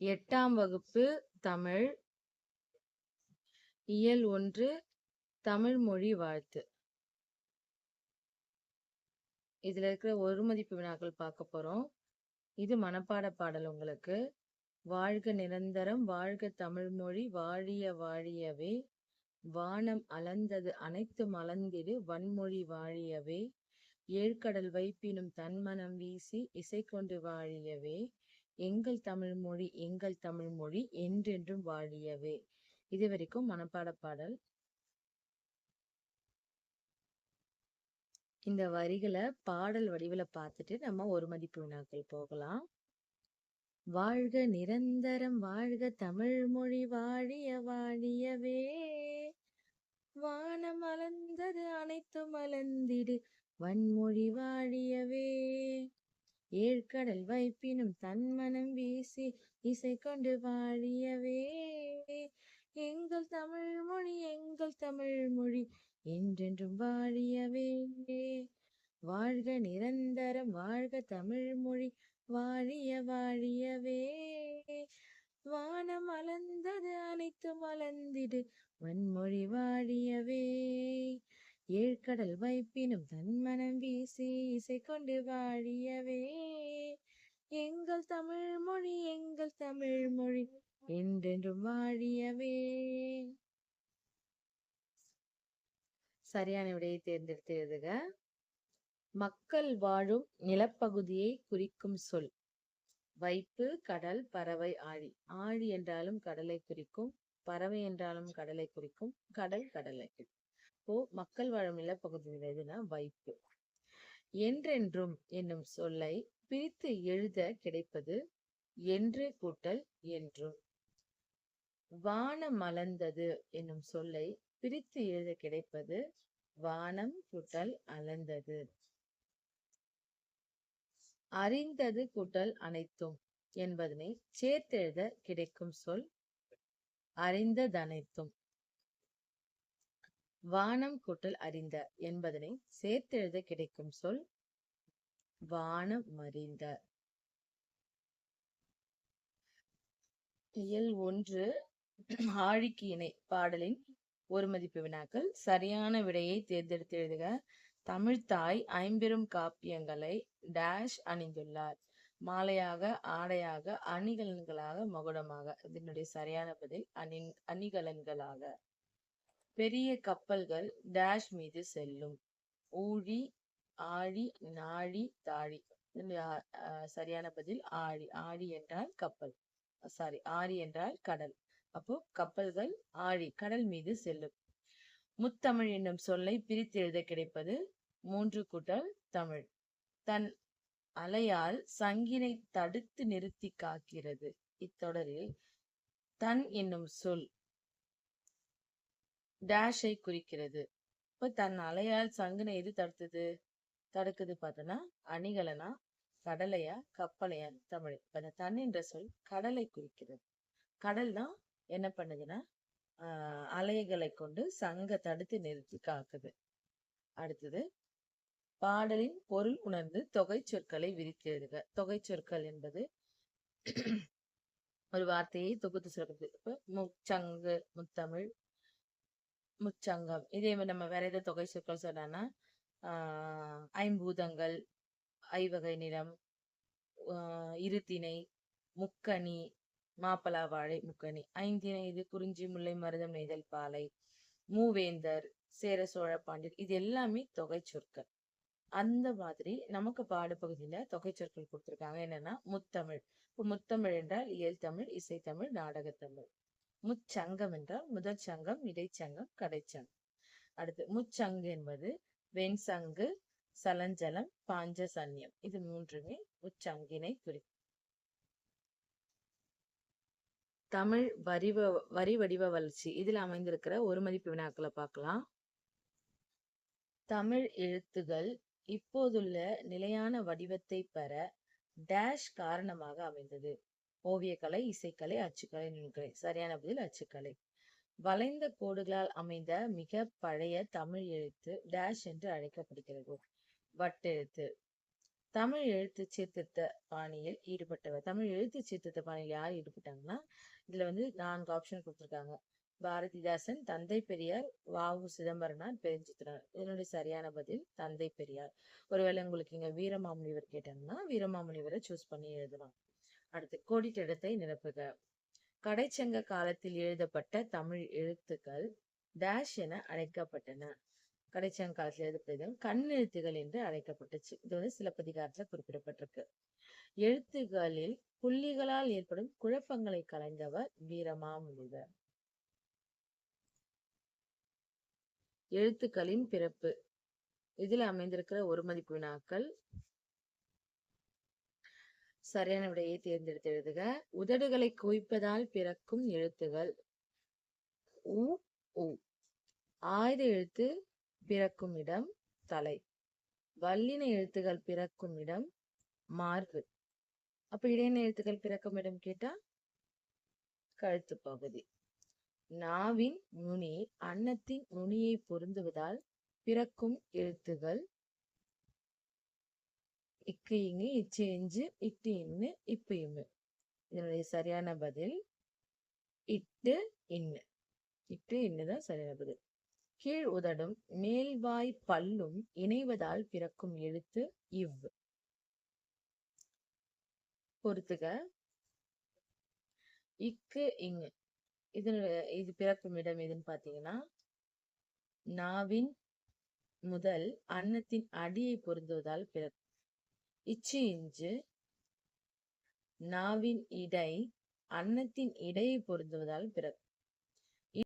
எட்டாம் வகுப்பு தமிழ். இயல் ஒன்று தமிழ் மொழி வாழ்த்து. இதுல இருக்கிற ஒரு மதிப்பு வினாக்கள் பார்க்க போறோம். இது மனப்பாட பாடல் உங்களுக்கு. வாழ்க நிரந்தரம் வாழ்க தமிழ் மொழி வாழிய வாழியவே. வானம் அளந்தது அனைத்து மலர்ந்திடு வன்மொழி வாழியவே. ஏழ்கடல் வைப்பினும் தன்மனம் வீசி இசை கொண்டு வாழியவே. எங்கள் தமிழ் மொழி எங்கள் தமிழ் மொழி என்றென்றும் வாழியவே. இது வரைக்கும் மனப்பாட பாடல். இந்த வரிகளை பாடல் வடிவில பார்த்துட்டு நம்ம ஒரு மதிப்பு வினாக்கள் போகலாம். வாழ்க நிரந்தரம் வாழ்க தமிழ் மொழி வாழிய வாழியவே. வானம் மலர்ந்தது அனைத்தும் அலர்ந்திடு வன்மொழி வாழியவே. ஏழ்கடல் வைப்பினும் தன்மனம் வீசி இசை கொண்டு வாழியவே. எங்கள் தமிழ் மொழி எங்கள் தமிழ் மொழி என்றென்றும் வாழியவே. வாழ்க நிரந்தரம் வாழ்க தமிழ் மொழி வாழிய வாழியவே. வானம் மலர்ந்தது அனைத்தும் மலர்ந்திடு வன்மொழி வாழியவே. ஏழ்கடல் வைப்பினும் தன்மனம் வீசி இசை கொண்டு வாழியவே. எங்கள் தமிழ் மொழி எங்கள் தமிழ் மொழி என்றென்றும் வாழியவே. சரியான விடையை தேர்ந்தெடுத்து எழுதுக. மக்கள் வாழும் நிலப்பகுதியை குறிக்கும் சொல். வைப்பு கடல் பறவை ஆழி. ஆழி என்றாலும் கடலை குறிக்கும் பறவை என்றாலும் கடலை குறிக்கும் கடல் கடலை இப்போ மக்கள் வாழும் நிலப்பகுதியில் எதுனா வைப்பு. என்றென்றும் என்னும் சொல்லை பிரித்து எழுத கிடைப்பது என்று கூட்டல் என்றும். வானம் மலர்ந்தது என்னும் சொல்லை பிரித்து எழுத கிடைப்பது வானம் கூட்டல் அளந்தது. அறிந்தது கூட்டல் அனைத்தும் என்பதனை சேர்த்தெழுத கிடைக்கும் சொல் அறிந்ததனைத்தும். வானம் கூட்டல் அறிந்த என்பதனை சேர்த்தெழுத கிடைக்கும் சொல் வானம் அறிந்த. இயல் ஒன்று ஆழிக்கு இணை பாடலின் ஒரு மதிப்பு வினாக்கள். சரியான விடையை தேர்ந்தெடுத்து எழுதுக. தமிழ்தாய் ஐம்பெரும் காப்பியங்களை டேஷ் அணிந்துள்ளார். மாலையாக ஆடையாக அணிகலன்களாக மகுடமாக. இதனுடைய சரியான பதில் அணி அணிகலன்களாக. பெரிய கப்பல்கள் டேஷ் மீது செல்லும். ஊழி ஆழி நாழி தாழி. சரியான பதில் ஆழி. ஆழி என்றால் கப்பல். சாரி ஆழி என்றால் கடல். அப்போ கப்பல்கள் ஆழி கடல் மீது செல்லும். முத்தமிழ் என்னும் சொல்லை பிரித்து எழுத கிடைப்பது மூன்று கூட்டல் தமிழ். தன் அலையால் சங்கினை தடுத்து நிறுத்தி காக்கிறது. இத்தொடரில் தன் என்னும் சொல் டேஷை குறிக்கிறது. இப்ப தன் அலையால் சங்குனை எது தடுத்தது? தடுக்குது பார்த்தோன்னா அணிகலனா கடலையா கப்பலையா தமிழ். இப்ப இந்த தண்ணின்ற என்ற சொல் கடலை குறிக்கிறது. கடல் தான் என்ன பண்ணுதுன்னா அலைகளை கொண்டு சங்க தடுத்து நிறுத்தி காக்குது. அடுத்தது பாடலின் பொருள் உணர்ந்து தொகை சொற்களை விரித்தெழுதுக தொகை சொற்கள் என்பது ஒரு வார்த்தையை தொகுத்து சொல்றது இப்ப முச்சங்கு முத்தமிழ் முச்சங்கம். இதே நம்ம வேற ஏதாவது தொகை சொற்கள் சொன்னா ஐம்பூதங்கள் ஐவகை நிலம் இருத்திணை முக்கணி மாப்பலா வாழை முக்கணி ஐந்திணை இது குறிஞ்சி முல்லை மருதம் நெய்தல் பாலை மூவேந்தர் சேர சோழ பாண்டியர். இது எல்லாமே தொகை சொற்கள். அந்த மாதிரி நமக்கு பாடப்பகுதியில தொகை சொற்கள் கொடுத்துருக்காங்க. என்னன்னா முத்தமிழ். இப்போ முத்தமிழ் என்றால் இயல் தமிழ் இசைத்தமிழ் நாடகத்தமிழ். முச்சங்கம் என்றால் முதல் சங்கம் இடைச்சங்கம் கடைச்சங்கம் அடுத்து முச்சங்கு என்பது வெண்சங்கு சலஞ்சலம் பாஞ்ச சன்னியம் இது மூன்றுமே முச்சங்கினை குறிக்கும் தமிழ் வரிவ வரி வடிவ வளர்ச்சி. இதில் அமைந்திருக்கிற ஒரு மதிப்பு வினாக்களை பார்க்கலாம். தமிழ் எழுத்துகள் இப்போதுள்ள நிலையான வடிவத்தை பெற டேஷ் காரணமாக அமைந்தது. ஓவியக்கலை இசைக்கலை அச்சுக்கலை நூல்கலை சரியான பதில் அச்சுக்கலை. வளைந்த கோடுகளால் அமைந்த மிக பழைய தமிழ் எழுத்து டேஷ் என்று அழைக்கப்படுகிறது. வட்டெழுத்து. தமிழ் எழுத்து சீர்திருத்த பாணியில் ஈடுபட்டவர். தமிழ் எழுத்து சீர்திருத்த பாணியில் யார் ஈடுபட்டாங்கன்னா இதுல வந்து நான்கு ஆப்ஷன் கொடுத்துருக்காங்க. பாரதிதாசன் தந்தை பெரியார் வாவு சிதம்பரனார் பெருஞ்சித்திரனார். இதனுடைய சரியான பதில் தந்தை பெரியார். ஒருவேளை உங்களுக்கு இங்க வீரமாமுனிவர் கேட்டாங்கன்னா வீரமாமுனிவரை சூஸ் பண்ணி எழுதலாம். அடுத்து கோடிட்டிடத்தை நிரப்புக. கடைச்சங்க காலத்தில் எழுதப்பட்ட தமிழ் எழுத்துக்கள் டேஷ் என அழைக்கப்பட்டன. கடைச்சங்க காலத்தில் எழுதப்பட்டது கண் எழுத்துகள் என்று அழைக்கப்பட்டுச்சு. இது வந்து சிலப்பதிகாரத்துல குறிப்பிடப்பட்டிருக்கு. எழுத்துகளில் புள்ளிகளால் ஏற்படும் குழப்பங்களை கலைந்தவர் வீரமாமுனிவர். எழுத்துக்களின் பிறப்பு. இதில் அமைந்திருக்கிற ஒரு மதிப்பு வினாக்கள் சரியான விடையை தேர்ந்தெடுத்து எழுதுக உதடுகளை குவிப்பதால் பிறக்கும் எழுத்துகள். உ உ. ஆயுத எழுத்து பிறக்கும் இடம் தலை. வல்லின எழுத்துகள் பிறக்கும் இடம் மார்பு. அப்ப இடையின எழுத்துக்கள் பிறக்கும் இடம் கேட்டா? கழுத்து பகுதி. நாவின் நுனி அன்னத்தின் நுனியை பொருந்துவதால் பிறக்கும் எழுத்துகள் இக்கு இங்கு இச்செஞ்சு இட்டு இன்னு இப்பு இம்மு இதனுடைய சரியான பதில் இட்டு இன்னு. இட்டு இன்னுதான் சரியான பதில். கீழ் உதடும் மேல்வாய் பல்லும் இணைவதால் பிறக்கும் எழுத்து இவ். பொறுத்துக. இக்கு இங்கு. இதனுடைய இது பிறக்கும் இடம் எதுன்னு பாத்தீங்கன்னா நாவின் முதல் அன்னத்தின் அடியை பொருந்துவதால் பிறக்கும் இச்சு இஞ்சு நாவின் இடை அன்னத்தின் இடையை பொருந்துவதால் பிறக்கும்.